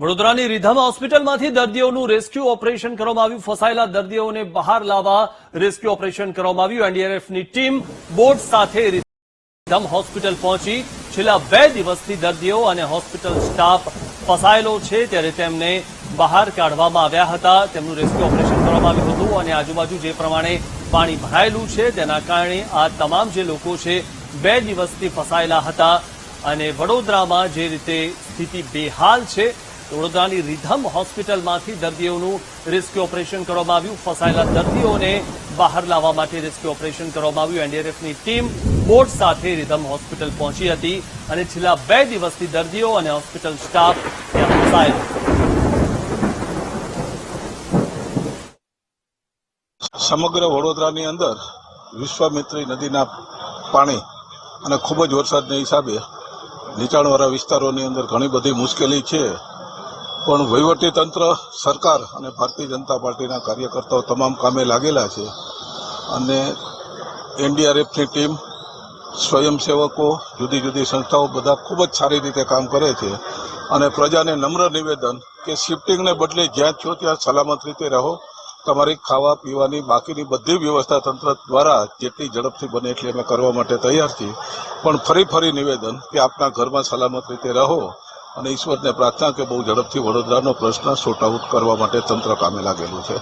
વડોદરાની રીધમ હોસ્પિટલમાંથી દર્દીઓનું rescue operation કરવામાં આવ્યું. ફસાયેલા દર્દીઓને બહાર લાવવા રેસ્ક્યુ ઓપરેશન કરવામાં આવ્યું. એનડીઆરએફની ટીમ બોટ સાથે રીધામ હોસ્પિટલ પહોંચી. છેલ્લા બે દિવસથી દર્દીઓ અને હોસ્પિટલ સ્ટાફ ફસાયેલો છે. ત્યારે તેમને બહાર કાઢવામાં આવ્યા હતા. તેમનું રેસ્ક્યુ ઓપરેશન કરવામાં આવ્યું હતું અને આજુબાજુ જે પ્રમાણે પાણી ભરાયેલું છે, તેના કારણે આ તમામ જે લોકો છે, બે દિવસથી ફસાયેલા હતા. અને વડોદરામાં જે રીતે સ્થિતિ બેહાલ છે વડોદરાની રીધમ હોસ્પિટલમાંથી દર્દીઓનું રેસ્ક્યુ ઓપરેશન કરવામાં આવ્યું. ફસાયેલા દર્દીઓને બહાર લાવવા માટે રેસ્ક્યુ ઓપરેશન કરવામાં આવ્યું. એનડીઆરએફની ટીમ બોટ સાથે રીધમ હોસ્પિટલ પહોંચી હતી અને છેલ્લા બે દિવસથી દર્દીઓ અને હોસ્પિટલ સ્ટાફ ત્યાં ફસાયેલો સમગ્ર વડોદરાની અંદર વિશ્વામિત્રી નદીના પાણી અને ખૂબ જ વરસાદના હિસાબે નીચાણવાળા વિસ્તારોની અંદર ઘણી બધી મુશ્કેલી છે. પણ વહીવટી તંત્ર, સરકાર અને ભારતીય જનતા પાર્ટીના કાર્યકર્તાઓ તમામ કામે લાગેલા છે. અને એનડીઆરએફની ટીમ, સ્વયંસેવકો, જુદી જુદી સંસ્થાઓ બધા ખૂબ જ સારી રીતે કામ કરે છે. અને પ્રજાને નમ્ર નિવેદન કે શિફ્ટિંગને બદલે જ્યાં છો ત્યાં સલામત રીતે રહો. તમારી ખાવા પીવાની બાકીની બધી વ્યવસ્થા તંત્ર દ્વારા જેટલી ઝડપથી બને એટલી અમે કરવા માટે તૈયાર છીએ. પણ ફરી ફરી નિવેદન કે આપના ઘરમાં સલામત રીતે રહો. અને ઈશ્વરને પ્રાર્થના કે બહુ ઝડપથી વડોદરાનો પ્રશ્ન સોટ આઉટ કરવા માટે તંત્ર કામે લાગેલું છે.